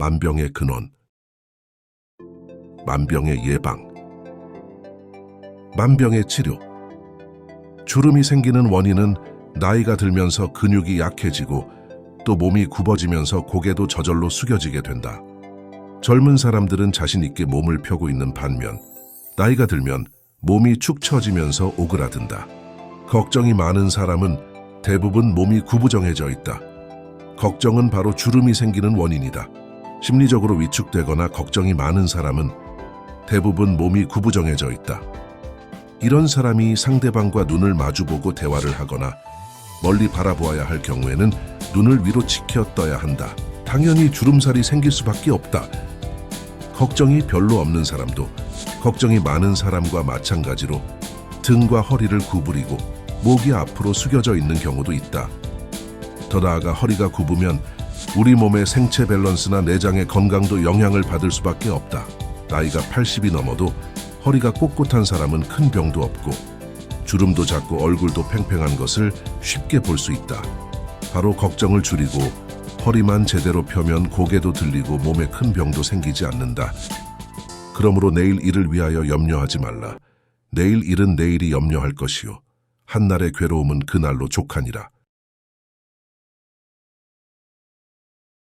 만병의 근원. 만병의 예방. 만병의 치료. 주름이 생기는 원인은 나이가 들면서 근육이 약해지고 또 몸이 굽어지면서 고개도 저절로 숙여지게 된다. 젊은 사람들은 자신 있게 몸을 펴고 있는 반면 나이가 들면 몸이 축 처지면서 오그라든다. 걱정이 많은 사람은 대부분 몸이 구부정해져 있다. 걱정은 바로 주름이 생기는 원인이다. 심리적으로 위축되거나 걱정이 많은 사람은 대부분 몸이 구부정해져 있다. 이런 사람이 상대방과 눈을 마주보고 대화를 하거나 멀리 바라보아야 할 경우에는 눈을 위로 치켜 떠야 한다. 당연히 주름살이 생길 수밖에 없다. 걱정이 별로 없는 사람도 걱정이 많은 사람과 마찬가지로 등과 허리를 구부리고 목이 앞으로 숙여져 있는 경우도 있다. 더 나아가 허리가 굽으면 우리 몸의 생체 밸런스나 내장의 건강도 영향을 받을 수밖에 없다. 나이가 80이 넘어도 허리가 꼿꼿한 사람은 큰 병도 없고 주름도 작고 얼굴도 팽팽한 것을 쉽게 볼 수 있다. 바로 걱정을 줄이고 허리만 제대로 펴면 고개도 들리고 몸에 큰 병도 생기지 않는다. 그러므로 내일 일을 위하여 염려하지 말라. 내일 일은 내일이 염려할 것이요. 한날의 괴로움은 그날로 족하니라.